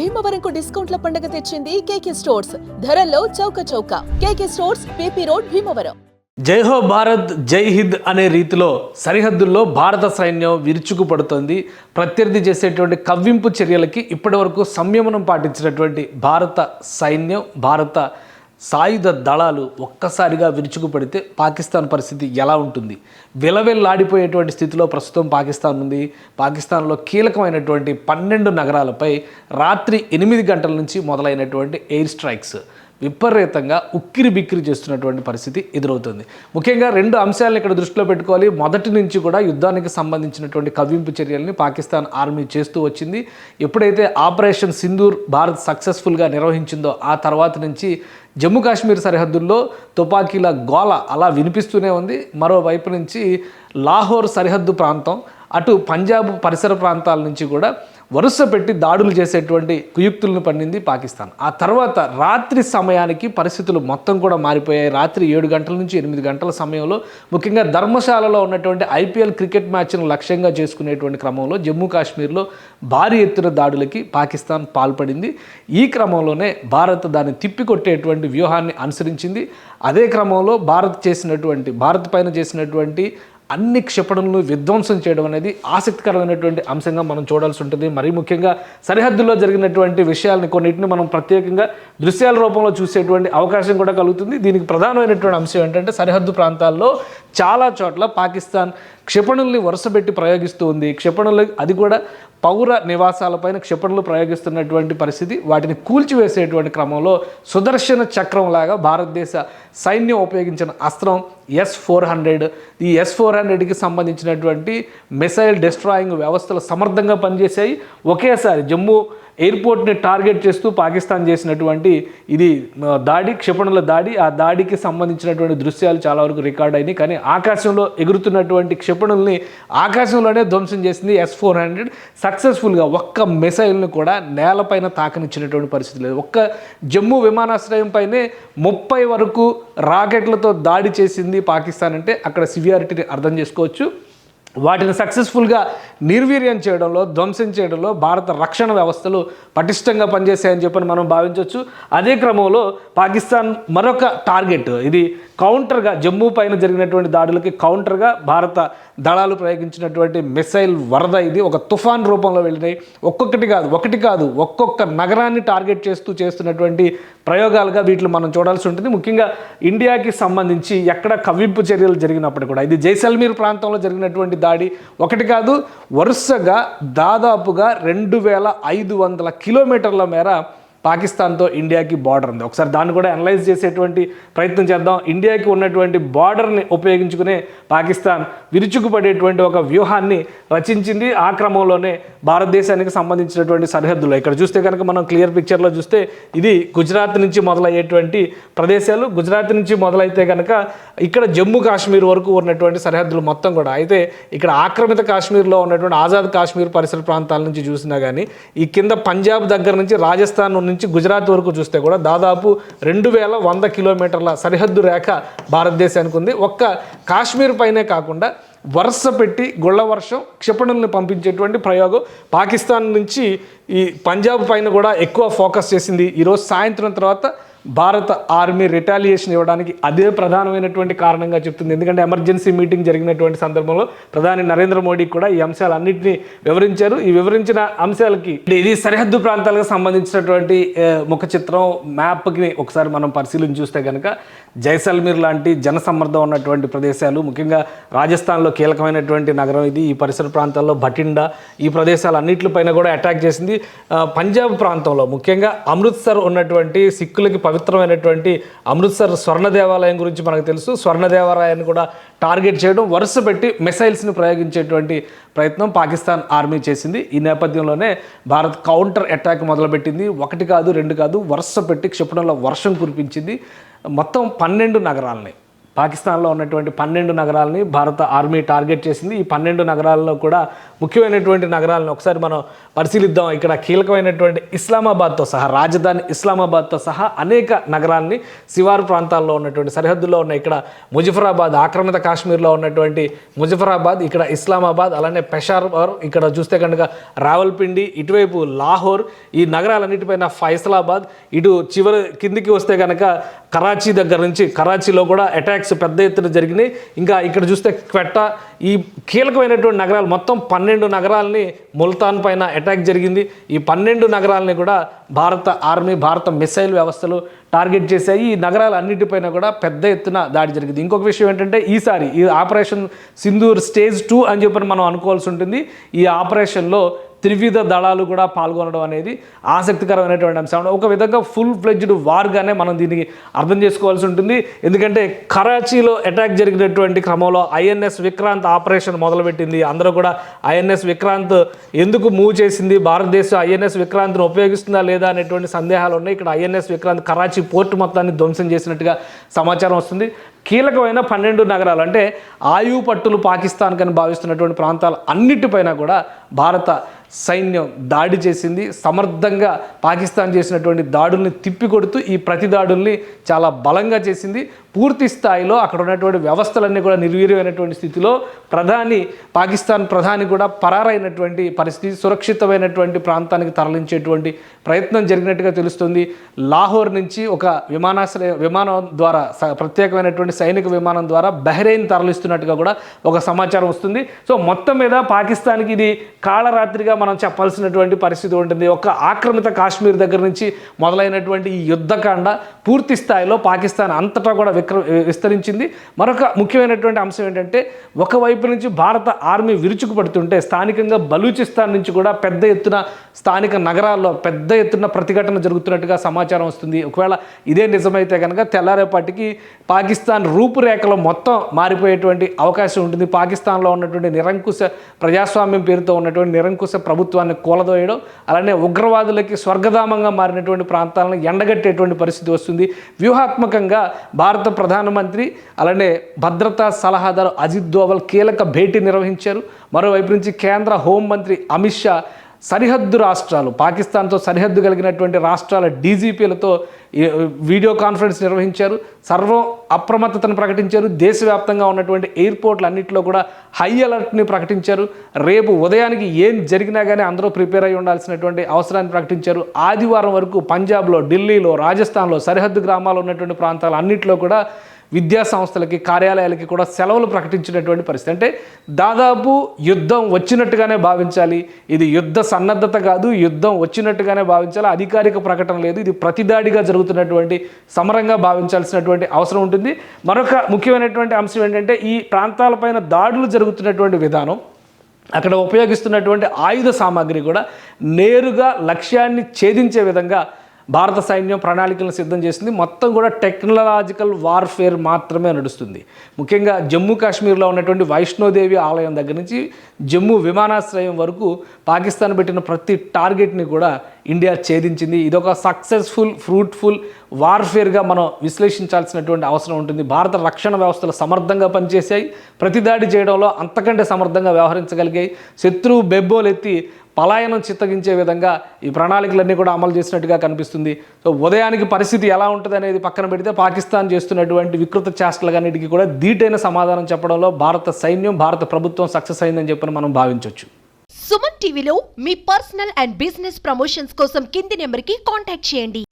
భీమవరంకు డిస్కౌంట్ల పండుగ తెచ్చింది కేకే స్టోర్స్. ధరల్లో చౌక చౌక. KK stores PP road Bhimavaram. జై హో భారత్ జై హింద్ అనే రీతిలో సరిహద్దుల్లో భారత సైన్యం విరుచుకుపడుతోంది. ప్రత్యర్థి చేసేటువంటి కవ్వింపు చర్యలకి ఇప్పటివరకు సంయమనం పాటించినటువంటి భారత సైన్యం భారత సాయుధ దళాలు ఒక్కసారిగా విరుచుకుపడితే పాకిస్తాన్ పరిస్థితి ఎలా ఉంటుంది? విలవెల్లాడిపోయేటువంటి స్థితిలో ప్రస్తుతం పాకిస్తాన్ ఉంది. పాకిస్తాన్లో కీలకమైనటువంటి పన్నెండు నగరాలపై రాత్రి ఎనిమిది గంటల నుంచి మొదలైనటువంటి ఎయిర్ స్ట్రైక్స్. విపరీతంగా ఉక్కిరి బిక్కిరి చేస్తున్నటువంటి పరిస్థితి ఎదురవుతుంది. ముఖ్యంగా రెండు అంశాలను ఇక్కడ దృష్టిలో పెట్టుకోవాలి. మొదటి నుంచి కూడా యుద్ధానికి సంబంధించినటువంటి కవ్వింపు చర్యల్ని పాకిస్తాన్ ఆర్మీ చేస్తూ వచ్చింది. ఎప్పుడైతే ఆపరేషన్ సింధూర్ భారత్ సక్సెస్ఫుల్గా నిర్వహించిందో ఆ తర్వాత నుంచి జమ్మూ కాశ్మీర్ సరిహద్దుల్లో తుపాకీల గోల అలా వినిపిస్తూనే ఉంది. మరోవైపు నుంచి లాహోర్ సరిహద్దు ప్రాంతం అటు పంజాబ్ పరిసర ప్రాంతాల నుంచి కూడా వరుస పెట్టి దాడులు చేసేటువంటి కుయుక్తులను పండింది పాకిస్తాన్. ఆ తర్వాత రాత్రి సమయానికి పరిస్థితులు మొత్తం కూడా మారిపోయాయి. రాత్రి ఏడు గంటల నుంచి ఎనిమిది గంటల సమయంలో ముఖ్యంగా ధర్మశాలలో ఉన్నటువంటి ఐపీఎల్ క్రికెట్ మ్యాచ్ను లక్ష్యంగా చేసుకునేటువంటి క్రమంలో జమ్మూ కాశ్మీర్లో భారీ ఎత్తున దాడులకి పాకిస్తాన్ పాల్పడింది. ఈ క్రమంలోనే భారత్ దాన్ని తిప్పికొట్టేటువంటి వ్యూహాన్ని అనుసరించింది. అదే క్రమంలో భారత్ చేసినటువంటి భారత్ పైన చేసినటువంటి అన్ని క్షిపణులను విధ్వంసం చేయడం అనేది ఆసక్తికరమైనటువంటి అంశంగా మనం చూడాల్సి ఉంటుంది. మరీ ముఖ్యంగా సరిహద్దుల్లో జరిగినటువంటి విషయాల్ని కొన్నిటిని మనం ప్రత్యేకంగా దృశ్యాల రూపంలో చూసేటువంటి అవకాశం కూడా కలుగుతుంది. దీనికి ప్రధానమైనటువంటి అంశం ఏంటంటే సరిహద్దు ప్రాంతాల్లో చాలా చోట్ల పాకిస్తాన్ క్షిపణుల్ని వరుసపెట్టి ప్రయోగిస్తూ ఉంది. క్షిపణులు అది కూడా పౌర నివాసాలపైన క్షిపణులు ప్రయోగిస్తున్నటువంటి పరిస్థితి వాటిని కూల్చివేసేటువంటి క్రమంలో సుదర్శన చక్రం లాగా భారతదేశ సైన్యం ఉపయోగించిన అస్త్రం ఎస్ ఫోర్ హండ్రెడ్ ఈ ఎస్ ఫోర్ హండ్రెడ్కి సంబంధించినటువంటి మిసైల్ డిస్ట్రాయింగ్ వ్యవస్థలు సమర్థంగా పనిచేశాయి. ఒకేసారి జమ్మూ ఎయిర్పోర్ట్ని టార్గెట్ చేస్తూ పాకిస్తాన్ చేసినటువంటి ఇది దాడి క్షిపణుల దాడి ఆ దాడికి సంబంధించినటువంటి దృశ్యాలు చాలా వరకు రికార్డ్ అయినాయి. కానీ ఆకాశంలో ఎగురుతున్నటువంటి క్షిపణుల్ని ఆకాశంలోనే ధ్వంసం చేసింది ఎస్ ఫోర్ హండ్రెడ్ సక్సెస్ఫుల్గా ఒక్క మిసైల్ని కూడా నేలపైన తాకనిచ్చినటువంటి పరిస్థితి లేదు. ఒక్క జమ్మూ విమానాశ్రయం పైనే ముప్పై వరకు రాకెట్లతో దాడి చేసింది పాకిస్తాన్ అంటే అక్కడ సివియారిటీని అర్థం చేసుకోవచ్చు. వాటిని సక్సెస్ఫుల్గా నిర్వీర్యం చేయడంలో ధ్వంసం చేయడంలో భారత రక్షణ వ్యవస్థలు పటిష్టంగా పనిచేశాయని చెప్పని మనం భావించవచ్చు అదే క్రమంలో పాకిస్తాన్ మరొక టార్గెట్ ఇది కౌంటర్గా జమ్మూ పైన జరిగినటువంటి దాడులకి కౌంటర్గా భారత దళాలు ప్రయోగించినటువంటి మిసైల్ వరద. ఇది ఒక తుఫాన్ రూపంలో వెళ్ళినాయి. ఒక్కొక్కటి కాదు ఒకటి కాదు ఒక్కొక్క నగరాన్ని టార్గెట్ చేస్తూ చేస్తున్నటువంటి ప్రయోగాలుగా వీటిని మనం చూడాల్సి ఉంటుంది. ముఖ్యంగా ఇండియాకి సంబంధించి ఎక్కడ కవ్వింపు చర్యలు జరిగినప్పుడు కూడా ఇది జైసల్మీర్ ప్రాంతంలో జరిగినటువంటి దాడి. ఒకటి కాదు వరుసగా దాదాపుగా రెండు వేల ఐదు వందల కిలోమీటర్ల మేర పాకిస్తాన్తో ఇండియాకి బార్డర్ ఉంది. ఒకసారి దాన్ని కూడా అనలైజ్ చేసేటువంటి ప్రయత్నం చేద్దాం. ఇండియాకి ఉన్నటువంటి బార్డర్ని ఉపయోగించుకునే పాకిస్తాన్ విరుచుకుపడేటువంటి ఒక వ్యూహాన్ని రచించింది. ఆ క్రమంలోనే భారతదేశానికి సంబంధించినటువంటి సరిహద్దులు. ఇక్కడ చూస్తే కనుక మనం క్లియర్ పిక్చర్లో చూస్తే ఇది గుజరాత్ నుంచి మొదలయ్యేటువంటి ప్రదేశాలు. గుజరాత్ నుంచి మొదలైతే కనుక ఇక్కడ జమ్మూ కాశ్మీర్ వరకు ఉన్నటువంటి సరిహద్దులు మొత్తం కూడా. అయితే ఇక్కడ ఆక్రమిత కాశ్మీర్లో ఉన్నటువంటి ఆజాద్ కాశ్మీర్ పరిసర ప్రాంతాల నుంచి చూసినా కానీ ఈ కింద పంజాబ్ దగ్గర నుంచి రాజస్థాన్ నుంచి గుజరాత్ వరకు చూస్తే కూడా దాదాపు రెండు వేల వంద కిలోమీటర్ల సరిహద్దు రేఖ భారతదేశానికి ఉంది ఒక్క కాశ్మీర్ పైనే కాకుండా వరుస పెట్టి గుళ్ళ వర్షం క్షిపణుల్ని పంపించేటువంటి ప్రయోగం పాకిస్తాన్ నుంచి ఈ పంజాబ్ పైన కూడా ఎక్కువ ఫోకస్ చేసింది. ఈరోజు సాయంత్రం తర్వాత భారత ఆర్మీ రిటాలియేషన్ ఇవ్వడానికి అదే ప్రధానమైనటువంటి కారణంగా చెప్తుంది. ఎందుకంటే ఎమర్జెన్సీ మీటింగ్ జరిగినటువంటి సందర్భంలో ప్రధాని నరేంద్ర మోడీ కూడా ఈ అంశాలన్నింటినీ వివరించారు. ఈ వివరించిన అంశాలకి ఇది సరిహద్దు ప్రాంతాలకు సంబంధించినటువంటి ముఖ చిత్రం మ్యాప్కి ఒకసారి మనం పరిశీలించి చూస్తే కనుక జైసల్మీర్ లాంటి జనసమ్మర్దం ఉన్నటువంటి ప్రదేశాలు ముఖ్యంగా రాజస్థాన్లో కీలకమైనటువంటి నగరం ఇది. ఈ పరిసర ప్రాంతాల్లో భటిండా ఈ ప్రదేశాలన్నింటిపైన కూడా అటాక్ చేసింది. పంజాబ్ ప్రాంతంలో ముఖ్యంగా అమృత్సర్ ఉన్నటువంటి సిక్కులకి పవిత్రమైనటువంటి అమృత్సర్ స్వర్ణ దేవాలయం గురించి మనకు తెలుసు. స్వర్ణ దేవాలయాన్ని కూడా టార్గెట్ చేయడం వరుస పెట్టి మిసైల్స్ని ప్రయోగించేటువంటి ప్రయత్నం పాకిస్తాన్ ఆర్మీ చేసింది. ఈ నేపథ్యంలోనే భారత్ కౌంటర్ అటాక్ మొదలుపెట్టింది. ఒకటి కాదు రెండు కాదు వరుస పెట్టి క్షిపణుల వర్షం కురిపించింది. మొత్తం పన్నెండు నగరాలని పాకిస్తాన్లో ఉన్నటువంటి పన్నెండు నగరాలని భారత ఆర్మీ టార్గెట్ చేసింది. ఈ పన్నెండు నగరాల్లో కూడా ముఖ్యమైనటువంటి నగరాలను ఒకసారి మనం పరిశీలిద్దాం. ఇక్కడ కీలకమైనటువంటి ఇస్లామాబాద్తో సహా రాజధాని ఇస్లామాబాద్తో సహా అనేక నగరాలని శివారు ప్రాంతాల్లో ఉన్నటువంటి సరిహద్దుల్లో ఉన్న ఇక్కడ ముజఫరాబాద్ ఆక్రమిత కాశ్మీర్లో ఉన్నటువంటి ముజఫరాబాద్ ఇక్కడ ఇస్లామాబాద్ అలానే పెషావర్ ఇక్కడ చూస్తే కనుక రావల్పిండి ఇటువైపు లాహోర్ ఈ నగరాలన్నిటిపైన ఫైసలాబాద్ ఇటు చివరి కిందికి వస్తే కనుక కరాచీ దగ్గర నుంచి కరాచీలో కూడా అటాక్ అటాక్స్ పెద్ద ఎత్తున జరిగినాయి. ఇంకా ఇక్కడ చూస్తే క్వెట్ట ఈ కీలకమైనటువంటి నగరాలు మొత్తం పన్నెండు నగరాలని ముల్తాన్ పైన అటాక్ జరిగింది. ఈ పన్నెండు నగరాలని కూడా భారత ఆర్మీ భారత మిసైల్ వ్యవస్థలు టార్గెట్ చేశాయి. ఈ నగరాలు అన్నిటిపైన కూడా పెద్ద ఎత్తున దాడి జరిగింది. ఇంకొక విషయం ఏంటంటే ఈసారి ఈ ఆపరేషన్ సింధూర్ స్టేజ్ టూ అని చెప్పి మనం అనుకోవాల్సి ఉంటుంది. ఈ ఆపరేషన్లో త్రివిధ దళాలు కూడా పాల్గొనడం అనేది ఆసక్తికరమైనటువంటి అంశం. ఒక విధంగా ఫుల్ ఫ్లెడ్జ్డ్ వార్గానే మనం దీనికి అర్థం చేసుకోవాల్సి ఉంటుంది. ఎందుకంటే కరాచీలో అటాక్ జరిగినటువంటి క్రమంలో ఐఎన్ఎస్ విక్రాంత్ ఆపరేషన్ మొదలుపెట్టింది. అందరూ కూడా ఐఎన్ఎస్ విక్రాంత్ ఎందుకు మూవ్ చేసింది? భారతదేశం ఐఎన్ఎస్ విక్రాంత్ను ఉపయోగిస్తుందా లేదా అనేటువంటి సందేహాలు ఉన్నాయి. ఇక్కడ ఐఎన్ఎస్ విక్రాంత్ కరాచీ పోర్టు మొత్తాన్ని ధ్వంసం చేసినట్టుగా సమాచారం వస్తుంది. కీలకమైన పన్నెండు నగరాలు అంటే ఆయు పట్టులు పాకిస్తాన్ కని భావిస్తున్నటువంటి ప్రాంతాలు అన్నిటిపైన కూడా భారత సైన్యం దాడి చేసింది. సమర్థంగా పాకిస్తాన్ చేసినటువంటి దాడుల్ని తిప్పికొడుతూ ఈ ప్రతి దాడుల్ని చాలా బలంగా చేసింది. పూర్తి స్థాయిలో అక్కడ ఉన్నటువంటి వ్యవస్థలన్నీ కూడా నిర్వీర్యమైనటువంటి స్థితిలో ప్రధాని పాకిస్తాన్ ప్రధాని కూడా పరారైనటువంటి పరిస్థితి సురక్షితమైనటువంటి ప్రాంతానికి తరలించేటువంటి ప్రయత్నం జరిగినట్టుగా తెలుస్తుంది. లాహోర్ నుంచి ఒక విమానాశ్రయ విమానం ద్వారా స- ప్రత్యేకమైనటువంటి సైనిక విమానం ద్వారా బహ్రెయిన్ తరలిస్తున్నట్టుగా కూడా ఒక సమాచారం వస్తుంది. సో మొత్తం మీద పాకిస్తాన్కి ఇది కాళరాత్రిగా మనం చెప్పాల్సినటువంటి పరిస్థితి ఉంటుంది. ఒక ఆక్రమిత కాశ్మీర్ దగ్గర నుంచి మొదలైనటువంటి ఈ యుద్ధకాండ పూర్తి స్థాయిలో పాకిస్తాన్ అంతటా కూడా విక్ర విస్తరించింది. మరొక ముఖ్యమైనటువంటి అంశం ఏంటంటే ఒకవైపు నుంచి భారత ఆర్మీ విరుచుకుపడుతుంటే స్థానికంగా బలూచిస్తాన్ నుంచి కూడా పెద్ద ఎత్తున స్థానిక నగరాల్లో పెద్ద ఎత్తున ప్రతిఘటన జరుగుతున్నట్టుగా సమాచారం వస్తుంది. ఒకవేళ ఇదే నిజమైతే కనుక తెల్లారేపాటికి పాకిస్తాన్ రూపురేఖలు మొత్తం మారిపోయేటువంటి అవకాశం ఉంటుంది. పాకిస్తాన్లో ఉన్నటువంటి నిరంకుశ ప్రజాస్వామ్యం పేరుతో ఉన్నటువంటి నిరంకుశ ప్రభుత్వాన్ని కూలదోయడం అలానే ఉగ్రవాదులకి స్వర్గధామంగా మారినటువంటి ప్రాంతాలను ఎండగట్టేటువంటి పరిస్థితి వస్తుంది. వ్యూహాత్మకంగా భారత ప్రధానమంత్రి అలానే భద్రతా సలహాదారు అజిత్ దోవల్ కీలక భేటీ నిర్వహించారు. మరోవైపు నుంచి కేంద్ర హోంమంత్రి అమిత్ షా సరిహద్దు రాష్ట్రాలు పాకిస్తాన్తో సరిహద్దు కలిగినటువంటి రాష్ట్రాల డీజీపీలతో వీడియో కాన్ఫరెన్స్ నిర్వహించారు. సర్వం అప్రమత్తతను ప్రకటించారు. దేశవ్యాప్తంగా ఉన్నటువంటి ఎయిర్పోర్ట్లు అన్నింటిలో కూడా హై అలర్ట్ని ప్రకటించారు. రేపు ఉదయానికి ఏం జరిగినా కానీ అందరూ ప్రిపేర్ అయి ఉండాల్సినటువంటి అవసరాన్ని ప్రకటించారు. ఆదివారం వరకు పంజాబ్లో ఢిల్లీలో రాజస్థాన్లో సరిహద్దు గ్రామాలు ఉన్నటువంటి ప్రాంతాలు అన్నింటిలో కూడా విద్యా సంస్థలకి కార్యాలయాలకి కూడా సెలవులు ప్రకటించినటువంటి పరిస్థితి. అంటే దాదాపు యుద్ధం వచ్చినట్టుగానే భావించాలి. ఇది యుద్ధ సన్నద్ధత కాదు యుద్ధం వచ్చినట్టుగానే భావించాలి. అధికారిక ప్రకటన లేదు. ఇది ప్రతిదాడిగా జరుగుతున్నటువంటి సమరంగా భావించాల్సినటువంటి అవసరం ఉంటుంది. మరొక ముఖ్యమైనటువంటి అంశం ఏంటంటే ఈ ప్రాంతాలపైన దాడులు జరుగుతున్నటువంటి విధానం అక్కడ ఉపయోగిస్తున్నటువంటి ఆయుధ సామాగ్రి కూడా నేరుగా లక్ష్యాన్ని ఛేదించే విధంగా భారత సైన్యం ప్రణాళికలను సిద్ధం చేసింది. మొత్తం కూడా టెక్నాలజికల్ వార్ఫేర్ మాత్రమే నడుస్తుంది. ముఖ్యంగా జమ్మూ కాశ్మీర్లో ఉన్నటువంటి వైష్ణోదేవి ఆలయం దగ్గర నుంచి జమ్మూ విమానాశ్రయం వరకు పాకిస్తాన్ పెట్టిన ప్రతి టార్గెట్ని కూడా ఇండియా ఛేదించింది. ఇదొక సక్సెస్ఫుల్ ఫ్రూట్ఫుల్ వార్ఫేర్గా మనం విశ్లేషించాల్సినటువంటి అవసరం ఉంటుంది. భారత రక్షణ వ్యవస్థలు సమర్థంగా పనిచేశాయి. ప్రతిదాడి చేయడంలో అంతకంటే సమర్థంగా వ్యవహరించగలిగాయి. శత్రువు బెబ్బోలెత్తి పలాయనం చిత్తగించే విధంగా ఈ ప్రణాళికలన్నీ కూడా అమలు చేసినట్టుగా కనిపిస్తుంది. సో ఉదయానికి పరిస్థితి ఎలా ఉంటుంది అనేది పక్కన పెడితే పాకిస్తాన్ చేస్తున్నటువంటి వికృత చేష్టలన్నిటికీ కూడా ధీటైన సమాధానం చెప్పడంలో భారత సైన్యం భారత ప్రభుత్వం సక్సెస్ అయిందని చెప్పని మనం భావించవచ్చు సుమన్ టీవీలో మీ పర్సనల్ అండ్ బిజినెస్ ప్రమోషన్స్ కోసం కింది నెంబర్కి కాంటాక్ట్ చేయండి.